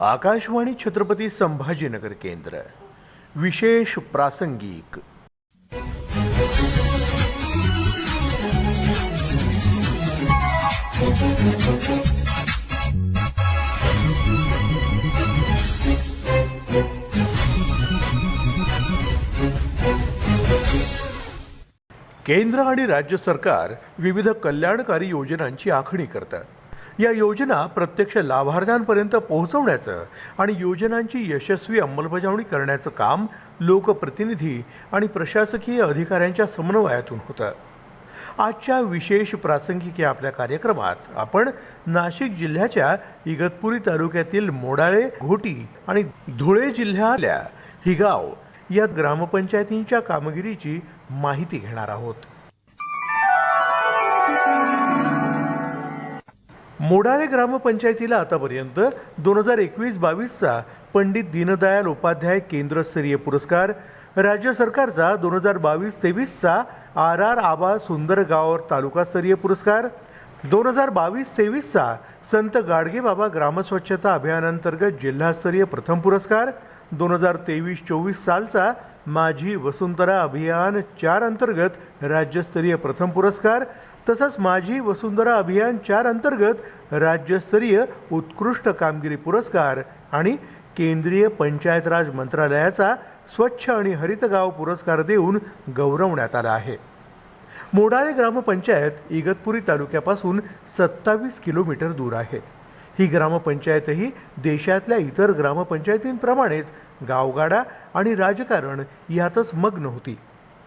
आकाशवाणी छत्रपती संभाजीनगर केंद्र. विशेष प्रासंगिक. केंद्र आणि राज्य सरकार विविध कल्याणकारी योजनांची आखणी करतात. या योजना प्रत्यक्ष लाभार्थ्यांपर्यंत पोहोचवण्याचं आणि योजनांची यशस्वी अंमलबजावणी करण्याचं काम लोकप्रतिनिधी आणि प्रशासकीय अधिकाऱ्यांच्या समन्वयातून होतं. आजच्या विशेष प्रासंगिक या आपल्या कार्यक्रमात आपण नाशिक जिल्ह्याच्या इगतपुरी तालुक्यातील मोडाळे घोटी आणि धुळे जिल्ह्यातल्या हिगाव या ग्रामपंचायतींच्या कामगिरीची माहिती घेणार आहोत. मोडाळे ग्रामपंचायतीला आतापर्यंत दोन हजार एकवीस बावीसचा पंडित दीनदयाल उपाध्याय केंद्रस्तरीय पुरस्कार राज्य सरकारचा दोन हजार बावीस तेवीसचा आर आर आबा सुंदरगावर तालुकास्तरीय पुरस्कार दोन हजार बावीस तेवीसचा संत गाडगेबाबा ग्रामस्वच्छता अभियानांतर्गत जिल्हास्तरीय प्रथम पुरस्कार दोन हजार तेवीस चोवीस सालचा माझी वसुंधरा अभियान चार अंतर्गत राज्यस्तरीय प्रथम पुरस्कार तसंच माझी वसुंधरा अभियान चार अंतर्गत राज्यस्तरीय उत्कृष्ट कामगिरी पुरस्कार आणि केंद्रीय पंचायत राज मंत्रालयाचा स्वच्छ आणि हरित गाव पुरस्कार देऊन गौरवण्यात आला आहे. मोडाळे ग्रामपंचायत इगतपुरी तालुक्यापासून सत्तावीस किलोमीटर दूर आहे. ही ग्रामपंचायतही देशातल्या इतर ग्रामपंचायतींप्रमाणेच गावगाडा आणि राजकारण यातच मग्न होती.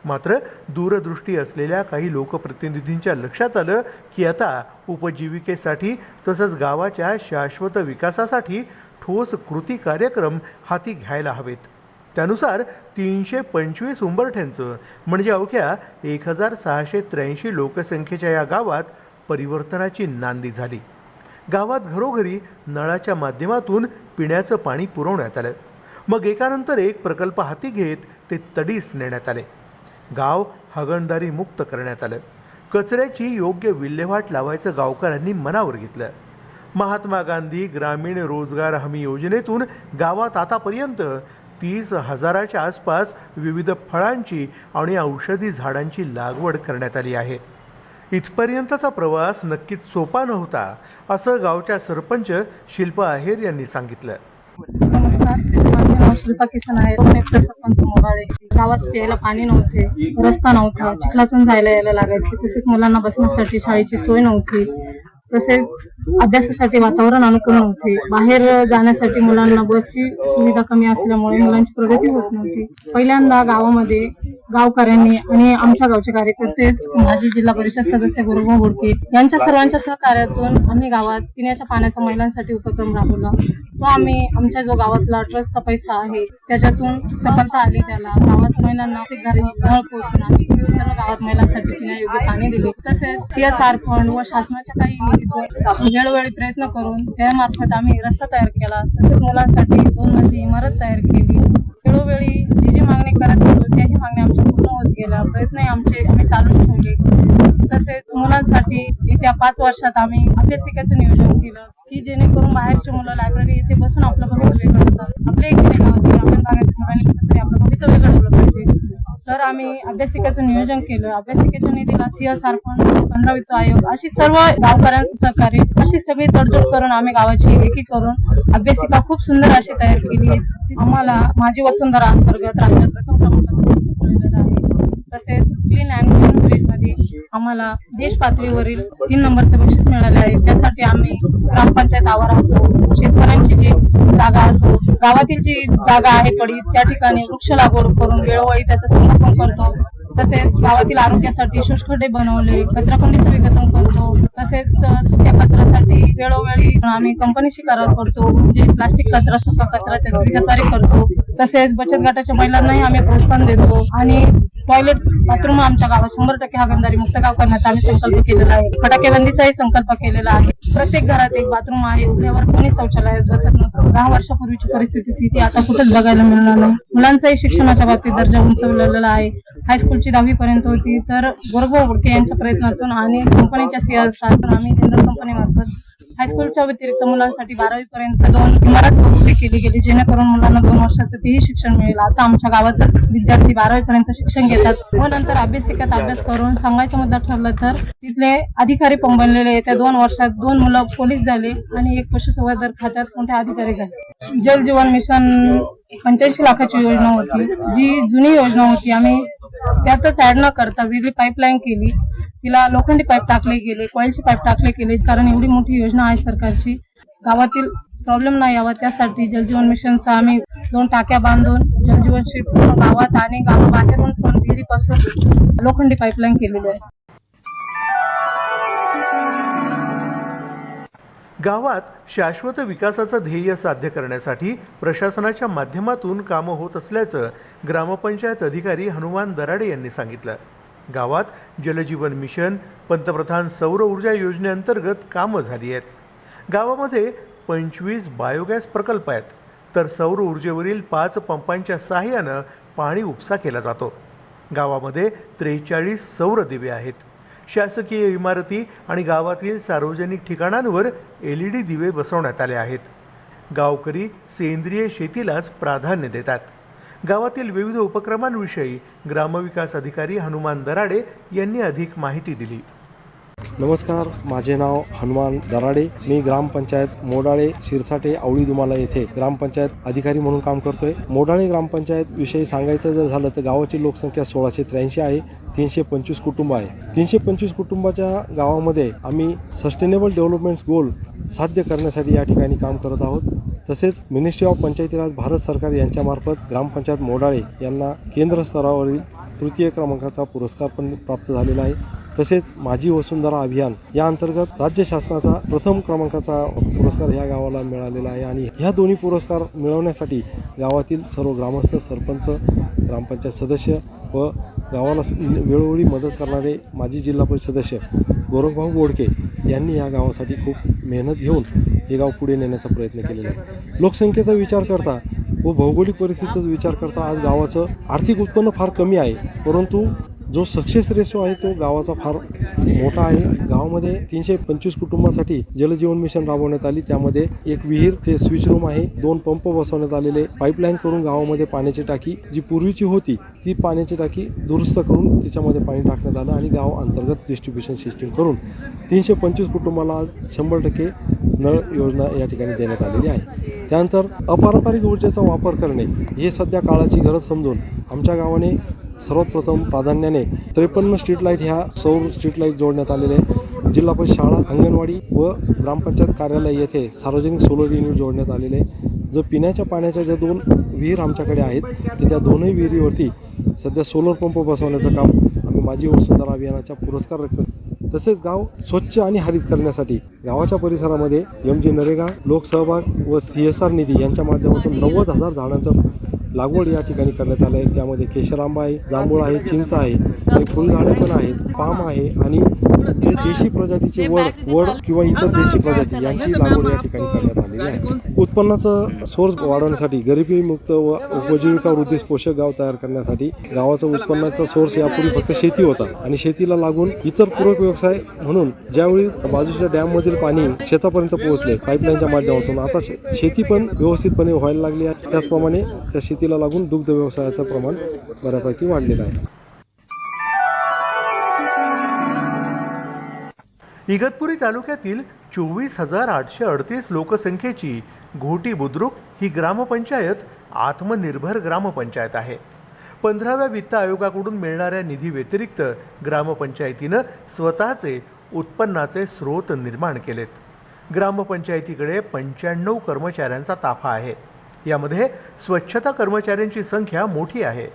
मात्र दूरदृष्टी असलेल्या काही लोकप्रतिनिधींच्या लक्षात आलं की आता उपजीविकेसाठी तसंच गावाच्या शाश्वत विकासासाठी ठोस कृती कार्यक्रम हाती घ्यायला हवेत. त्यानुसार तीनशे पंचवीस उंबरठ्यांचं म्हणजे अवघ्या एक हजार सहाशे त्र्याऐंशी लोकसंख्येच्या या गावात परिवर्तनाची नांदी झाली. गावात घरोघरी नळाच्या माध्यमातून पिण्याचं पाणी पुरवण्यात आलं. मग एकानंतर एक प्रकल्प हाती घेत ते तडीस नेण्यात आले. गाव हागणदारी मुक्त करण्यात आलं. कचऱ्याची योग्य विल्हेवाट लावायचं गावकऱ्यांनी मनावर घेतलं. महात्मा गांधी ग्रामीण रोजगार हमी योजनेतून गावात आतापर्यंत तीस हजाराच्या आसपास विविध फळांची आणि औषधी झाडांची लागवड करण्यात आली आहे. इथपर्यंतचा प्रवास नक्कीच सोपा नव्हता असं गावच्या सरपंच शिल्पा आहेर यांनी सांगितलं. नमस्कार. माझे नाव शिल्पा किसन आहे. सरपंच मोराळे. गावात प्यायला पाणी नव्हते रस्ता नव्हता. चिखलातून जायला यायला लागायचे. तसेच मुलांना बसण्यासाठी शाळेची सोय नव्हती. तसेच अभ्यासासाठी वातावरण अनुकूल नव्हते. बाहेर जाण्यासाठी मुलांना बसची सुविधा कमी असल्यामुळे मुलांची प्रगती होत नव्हती. पहिल्यांदा गावामध्ये गावकऱ्यांनी आणि आमच्या गावचे कार्यकर्ते माजी जिल्हा परिषद सदस्य गुरुभाऊ बोडके यांच्या सर्वांच्या सहकार्यातून आम्ही गावात पिण्याच्या पाण्याचा महिलांसाठी उपक्रम राबवला. तो आम्ही आमच्या जो गावातला ट्रस्टचा पैसा आहे त्याच्यातून सफलता आली त्याला. गावात महिलांना ते घरी नळ पोहोचून आम्ही सर्व गावात महिलांसाठी योग्य पाणी दिले. तसेच सीएसआर फंड व शासनाच्या काही निधीतून वेळोवेळी प्रयत्न करून त्यामार्फत आम्ही रस्ता तयार केला. तसेच मुलांसाठी दोन मजली इमारत तयार केली. वेळोवेळी जी जी मागणी करत होतो त्याही मागण्या आमच्या पूर्ण होत गेल्या. प्रयत्नही आमचे आम्ही चालू ठेवले तसेच मुलांसाठी येत्या पाच वर्षात आम्ही अभ्यासिकेचं नियोजन केलं की जेणेकरून बाहेरची मुलं लायब्ररी येथे बसून आपलं भविष्य वेगळं होतात आपल्या इकडे गावातील ग्रामीण भागातील मुलांनी तरी आपलं भविष्य वेगळं होलं पाहिजे. तर आम्ही अभ्यासिकेचं नियोजन केलं. अभ्यासिकेच्या निधीला सीएसआर फंड पंधरा आयोग अशी सर्व गावकऱ्यांचं सहकार्य अशी सगळी तडजोड करून आम्ही गावाची एकी करून अभ्यासिका खूप सुंदर अशी तयार केली आम्हाला माझी वसुंधरा अंतर्गत राज्यात प्रथम क्रमांकाचा आहे. तसेच क्लीन अँड क्लीन विलेजमध्ये आम्हाला देश पातळीवरील तीन नंबरचे बक्षीस मिळाले आहे. त्यासाठी आम्ही ग्रामपंचायत आवार असो शेतकऱ्यांची जी जागा असो गावातील जी जागा आहे पडी त्या ठिकाणी वृक्ष लागवड करून वेळोवेळी त्याचं संगोपन करतो. तसेच गावातील आरोग्यासाठी शुष्कडे बनवले कचराकुंडीचं विघटन करतो तसेच सुक्या कचऱ्यासाठी वेळोवेळी आम्ही कंपनीशी करार करतो म्हणजे प्लास्टिक कचरा सुका कचरा त्याची विघटकारी करतो. तसेच बचत गटाच्या महिलांनाही आम्ही प्रोत्साहन देतो आणि टॉयलेट बाथरूम आमच्या गावात शंभर टक्के हागणदारी मुक्त गाव करण्याचा आम्ही संकल्प केलेला आहे. फटाकेबंदीचाही संकल्प केलेला आहे. प्रत्येक घरात एक बाथरूम आहे उघड्यावर कोणी शौचालयात बसत नव्हतं. दहा वर्षापूर्वीची परिस्थिती होती ती आता कुठेच बघायला मिळणार नाही. मुलांचाही शिक्षणाच्या बाबतीत दर्जा उंचवलेला आहे. हायस्कूलची दहावी पर्यंत होती तर गोरगो उडके यांच्या प्रयत्नातून आणि कंपनीच्या सीएसआरतून आम्ही जिंदल कंपनीमार्फत हायस्कूलच्या व्यतिरिक्त मुलांसाठी बारावी पर्यंत दोन इमारत केली गेली जेणेकरून मुलांना दोन वर्षाचं तेही शिक्षण मिळेल. आता आमच्या गावातच विद्यार्थी बारावी पर्यंत शिक्षण घेतात. व नंतर अभ्यासिकेत अभ्यास करून सांगायचा मुद्दा ठरला तर तिथले अधिकारी पण बनलेले आहेत. त्या दोन वर्षात दोन मुलं पोलीस झाले आणि एक पशुसंवर्धन खात्यात कोणते अधिकारी झाले. जल जीवन मिशन पंच्याऐंशी लाखाची योजना होती. जी जुनी योजना होती. आम्ही त्यातच ऍड न करता वेगळी पाईपलाईन केली. तिला लोखंडी पाईप टाकले गेले कॉईलची पाईप टाकले गेले कारण एवढी मोठी योजना आहे सरकारची. गावातील प्रॉब्लेम नाही यावा त्यासाठी जलजीवन मिशनचा आम्ही दोन टाक्या बांधून जलजीवन पूर्ण गावात आणि गावाबाहेरून पण विहिरीपासून लोखंडी पाईपलाईन केलेली आहे. गावात शाश्वत विकासाचं ध्येय साध्य करण्यासाठी प्रशासनाच्या माध्यमातून कामं होत असल्याचं ग्रामपंचायत अधिकारी हनुमान दराडे यांनी सांगितलं. गावात जलजीवन मिशन पंतप्रधान सौर ऊर्जा योजनेअंतर्गत कामं झाली आहेत. गावामध्ये पंचवीस बायोगॅस प्रकल्प आहेत तर सौर ऊर्जेवरील पाच पंपांच्या सहाय्यानं पाणी उपसा केला जातो. गावामध्ये त्रेचाळीस सौर दिवे आहेत. शासकीय इमारती आणि गावातील सार्वजनिक ठिकाणांवर एल ई डी दिवे बसवण्यात आले आहेत. गावकरी सेंद्रिय शेतीलाच प्राधान्य देतात. गावातील विविध उपक्रमांविषयी ग्रामविकास अधिकारी हनुमान दराडे यांनी अधिक माहिती दिली. नमस्कार माझे नाव हनुमान दराडे. मी ग्रामपंचायत मोडाळे शिरसाटे आवळी दुमाला येथे ग्रामपंचायत अधिकारी म्हणून काम करतोय. मोडाळे ग्रामपंचायत विषयी सांगायचं जर झालं तर गावाची लोकसंख्या सोळाशे त्र्याऐंशी आहे. तीनशे पंचवीस कुटुंब आहे. तीनशे पंचवीस कुटुंबाच्या गावामध्ये आम्ही सस्टेनेबल डेव्हलपमेंट गोल साध्य करण्यासाठी या ठिकाणी काम करत आहोत. तसेच मिनिस्ट्री ऑफ पंचायती राज भारत सरकार यांच्यामार्फत ग्रामपंचायत मोडाळे यांना केंद्र स्तरावरील तृतीय क्रमांकाचा पुरस्कार पण प्राप्त झालेला आहे. तसेच माझी वसुंधरा अभियान या अंतर्गत राज्य शासनाचा प्रथम क्रमांकाचा पुरस्कार ह्या गावाला मिळालेला आहे आणि ह्या दोन्ही पुरस्कार मिळवण्यासाठी गावातील सर्व ग्रामस्थ सरपंच ग्रामपंचायत सदस्य व गावाला वेळोवेळी मदत करणारे माजी जिल्हा परिषद सदस्य गोरखभाऊ बोडके यांनी या गावासाठी खूप मेहनत घेऊन हे गाव पुढे नेण्याचा प्रयत्न केलेला आहे. लोकसंख्येचा विचार करता व भौगोलिक परिस्थितीचा विचार करता आज गावाचं आर्थिक उत्पन्न फार कमी आहे. परंतु जो सक्सेस रेशो आहे तो गावाचा फार मोठा आहे. गावामध्ये तीनशे पंचवीस कुटुंबासाठी जलजीवन मिशन राबवण्यात आली. त्यामध्ये एक विहीर ते स्विच रूम आहे. दोन पंप बसवण्यात आलेले. पाईपलाईन करून गावामध्ये पाण्याची टाकी जी पूर्वीची होती ती पाण्याची टाकी दुरुस्त करून तिच्यामध्ये पाणी टाकण्यात आलं आणि गाव अंतर्गत डिस्ट्रीब्युशन सिस्टीम करून तीनशे पंचवीस कुटुंबाला शंभर टक्के नळ योजना या ठिकाणी देण्यात आलेली आहे. त्यानंतर अपारंपरिक ऊर्जेचा वापर करणे हे सध्या काळाची गरज समजून आमच्या गावाने सर्वप्रथम प्राधान्याने त्रेपन्न स्ट्रीट लाइट ह्या सौर स्ट्रीट लाइट जोडण्यात आलेले आहे. जिल्हा परिषद शाळा अंगणवाडी व ग्रामपंचायत कार्यालय येथे सार्वजनिक सोलर युनिट जोडण्यात आलेले आहे. जो पिण्याच्या पाण्याच्या ज्या दोन विहीर आमच्याकडे आहेत तर त्या दोनही विहिरीवरती सध्या सोलर पंप बसवण्याचं काम आम्ही माझी वसुंधरा अभियानाच्या पुरस्कार रक्कम तसेच गाव स्वच्छ आणि हरित करण्यासाठी गावाच्या परिसरामध्ये एम जी नरेगा लोकसहभाग व सी एस आर निधी यांच्या माध्यमातून नव्वद हजार झाडांचं लागवड या ठिकाणी करण्यात आलं आहे. त्यामध्ये केशरांबा आहे जांभूळ आहे चिंच आहे काही फुलझाडे पण आहेत पाम आहे आणि जे देशी प्रजातीचे वड वड किंवा इतर देशी प्रजाती यांची लागवड या ठिकाणी करण्यात आलेली आहे. उत्पन्नाचं सोर्स वाढवण्यासाठी गरिबीमुक्त व उपजीविका वृद्धीस पोषक गाव तयार करण्यासाठी गावाचा उत्पन्नाचा सोर्स यापूर्वी फक्त शेती होता आणि शेतीला लागून इतर पूरक व्यवसाय म्हणून ज्यावेळी बाजूच्या डॅममधील पाणी शेतापर्यंत पोहोचले पाईपलाईनच्या माध्यमातून आता शे- शेती पण व्यवस्थितपणे व्हायला लागली आहे. त्याचप्रमाणे त्या शेतीला लागून दुग्ध व्यवसायाचं प्रमाण बऱ्यापैकी वाढलेलं आहे. इगतपुरी तालुक्यातील चोवीस हजार आठशे अडतीस लोकसंख्येची घोटी बुद्रुक ही ग्रामपंचायत आत्मनिर्भर ग्रामपंचायत आहे. पंधराव्या वित्त आयोगाकडून मिळणाऱ्या निधी व्यतिरिक्त ग्रामपंचायतीनं स्वतःचे उत्पन्नाचे स्रोत निर्माण केलेत. ग्रामपंचायतीकडे पंच्याण्णव कर्मचाऱ्यांचा ताफा आहे. यामध्ये स्वच्छता कर्मचाऱ्यांची संख्या मोठी आहे.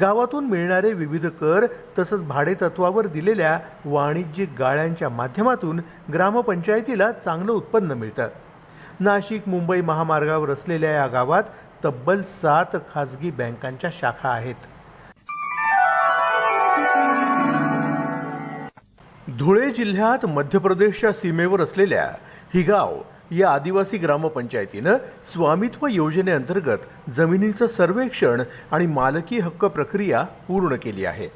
गावातून मिळणारे विविध कर तसंच भाडेतत्वावर दिलेल्या वाणिज्यिक गाळ्यांच्या माध्यमातून ग्रामपंचायतीला चांगलं उत्पन्न मिळतं. नाशिक मुंबई महामार्गावर असलेल्या या गावात तब्बल सात खाजगी बँकांच्या शाखा आहेत. धुळे जिल्ह्यात मध्य प्रदेशच्या सीमेवर असलेल्या ही गाव या आदिवासी ग्रामपंचायतीनं स्वामित्व योजनेअंतर्गत जमिनीचं सर्वेक्षण आणि मालकी हक्क प्रक्रिया पूर्ण केली आहे.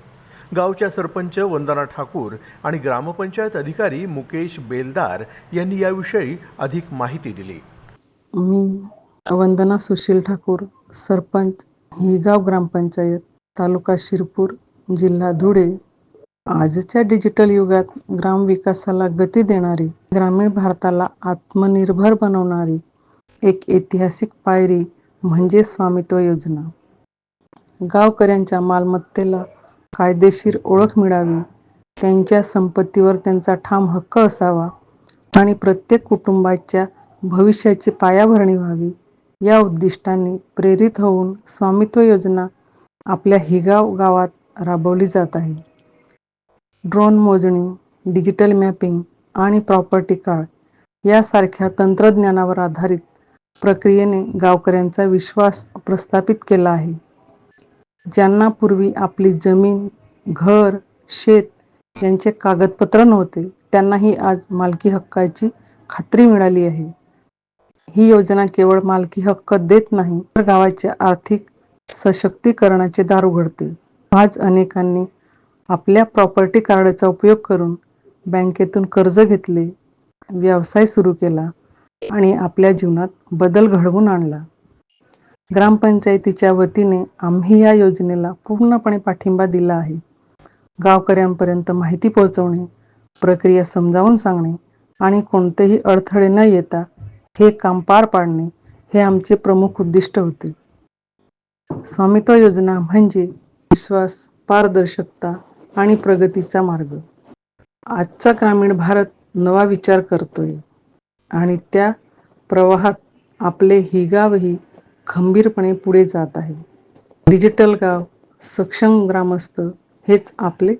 गावच्या सरपंच वंदना ठाकूर आणि ग्रामपंचायत अधिकारी मुकेश बेलदार यांनी याविषयी अधिक माहिती दिली. मी वंदना सुशील ठाकूर सरपंच हिगाव ग्रामपंचायत तालुका शिरपूर जिल्हा धुळे आजच्या डिजिटल युगात ग्रामविकासाला गती देणारी ग्रामीण भारताला आत्मनिर्भर बनवणारी एक ऐतिहासिक पायरी म्हणजे स्वामित्व योजना. गावकऱ्यांच्या मालमत्तेला कायदेशीर ओळख मिळावी त्यांच्या संपत्तीवर त्यांचा ठाम हक्क असावा आणि प्रत्येक कुटुंबाच्या भविष्याची पायाभरणी व्हावी या उद्दिष्टाने प्रेरित होऊन स्वामित्व योजना आपल्या हिगाव गावात राबवली जात आहे. ड्रोन मोजणी डिजिटल मॅपिंग आणि प्रॉपर्टी कार्ड यासारख्या तंत्रज्ञानावर आधारित प्रक्रियेने गावकऱ्यांचा विश्वास प्रस्थापित केला आहे. ज्यांना पूर्वी आपली जमीन घर शेत यांचे कागदपत्र नव्हते त्यांनाही आज मालकी हक्काची खात्री मिळाली आहे. ही योजना केवळ मालकी हक्क देत नाही तर गावाच्या आर्थिक सशक्तीकरणाचे दार उघडते. आज अनेकांनी आपल्या प्रॉपर्टी कार्डाचा उपयोग करून बँकेतून कर्ज घेतले व्यवसाय सुरू केला आणि आपल्या जीवनात बदल घडवून आणला. ग्रामपंचायतीच्या वतीने आम्ही या योजनेला पूर्णपणे पाठिंबा दिला आहे. गावकऱ्यांपर्यंत माहिती पोहोचवणे प्रक्रिया समजावून सांगणे आणि कोणतेही अडथळे न येता हे काम पार पाडणे हे आमचे प्रमुख उद्दिष्ट होते. स्वामित्व योजना म्हणजे विश्वास पारदर्शकता आणि प्रगतीचा मार्ग. आजचा ग्रामीण भारत नवा विचार करतोय. आणि त्या प्रवाहात आपले ही गावही खंबीरपणे पुढे जात आहे. डिजिटल गाव सक्षम ग्रामस्थ हेच आपले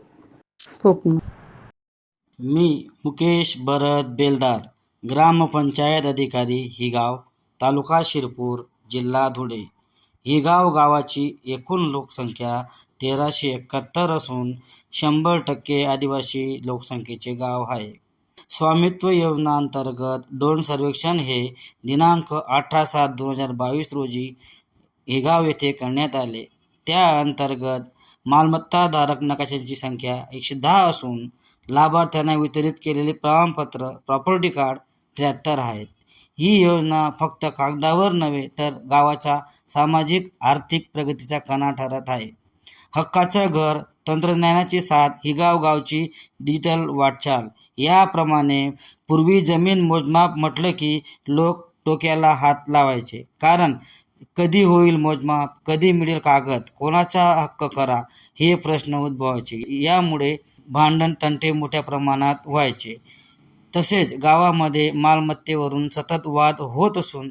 स्वप्न. मी मुकेश भरत बेलदार ग्रामपंचायत अधिकारी ही गाव तालुका शिरपूर जिल्हा धुळे. ही गाव गावाची एकूण लोकसंख्या तेराशे एकाहत्तर असून शंभर टक्के आदिवासी लोकसंख्येचे गाव आहे. स्वामित्व योजनांतर्गत दोन सर्वेक्षण हे दिनांक अठरा सात दोन हजार बावीस रोजी हेगाव येथे करण्यात आले. त्या अंतर्गत मालमत्ताधारक नकाशांची संख्या एकशे दहा असून लाभार्थ्यांना वितरित केलेले प्रमाणपत्र प्रॉपर्टी कार्ड त्र्याहत्तर आहेत. ही योजना फक्त कागदावर नव्हे तर गावाचा सामाजिक आर्थिक प्रगतीचा कणा ठरत आहे. हक्काचं घर तंत्रज्ञानाची साथ ही गावगावची डिजिटल वाटचाल. याप्रमाणे पूर्वी जमीन मोजमाप म्हटलं की लोक डोक्याला हात लावायचे. कारण कधी होईल मोजमाप कधी मिळेल कागद कोणाचा हक्क करा हे प्रश्न उद्भवायचे. यामुळे भांडण तंटे मोठ्या प्रमाणात व्हायचे. तसेच गावामध्ये मालमत्तेवरून सतत वाद होत असून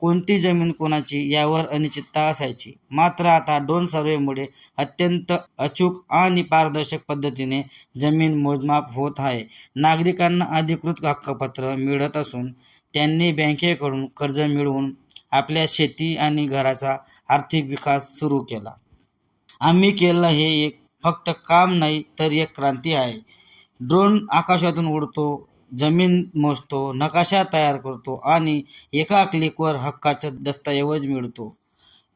कोणती जमीन कोणाची यावर अनिश्चितता असायची. मात्र आता ड्रोन सर्वेमुळे अत्यंत अचूक आणि पारदर्शक पद्धतीने जमीन मोजमाप होत आहे. नागरिकांना अधिकृत हक्कपत्र मिळत असून त्यांनी बँकेकडून कर्ज मिळवून आपल्या शेती आणि घराचा आर्थिक विकास सुरू केला. आम्ही केलं हे एक फक्त काम नाही तर एक क्रांती आहे. ड्रोन आकाशातून उडतो जमीन मोजतो नकाशा तयार करतो आणि एका क्लिकवर हक्काचा दस्तऐवज मिळतो.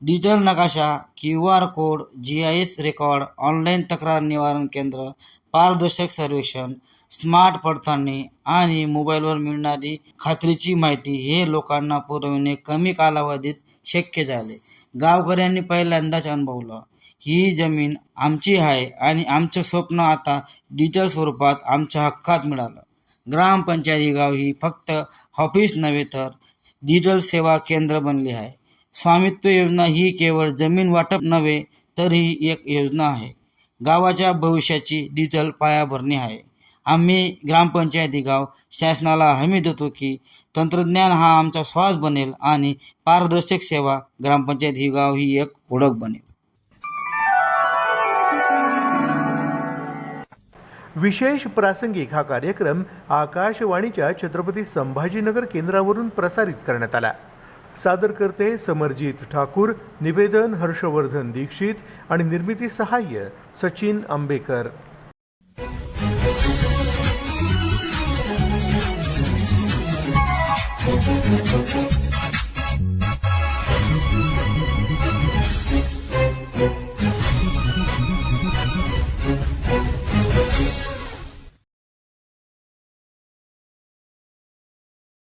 डिजिटल नकाशा Q R code G I S record online तक्रार निवारण केंद्र पारदर्शक सर्वेक्षण स्मार्ट पडताळणी आणि मोबाईलवर मिळणारी खात्रीची माहिती हे लोकांना पुरविणे कमी कालावधीत शक्य झाले. गावकऱ्यांनी पहिल्यांदाच अनुभवलं ही जमीन आमची आहे आणि आमचं स्वप्न आता डिजिटल स्वरूपात आमच्या हक्कात मिळालं. ग्रामपंचायत ही गाव ही फक्त ऑफिस नव्हे तर डिजिटल सेवा केंद्र बनले आहे. स्वामित्व योजना ही केवळ जमीन वाटप नव्हे तर ही एक योजना आहे. गावाच्या भविष्याची डिजिटल पायाभरणी आहे. आम्ही ग्रामपंचायती गाव शासनाला हमी देतो की तंत्रज्ञान हा आमचा श्वास बनेल आणि पारदर्शक सेवा ग्रामपंचायत ही गाव ही एक ओळख बनेल. विशेष प्रासंगिक हा कार्यक्रम आकाशवाणीच्या छत्रपती संभाजीनगर केंद्रावरून प्रसारित करण्यात आला सादर करते समरजित ठाकूर निवेदन हर्षवर्धन दीक्षित आणि निर्मिती सहाय्य सचिन आंबेकर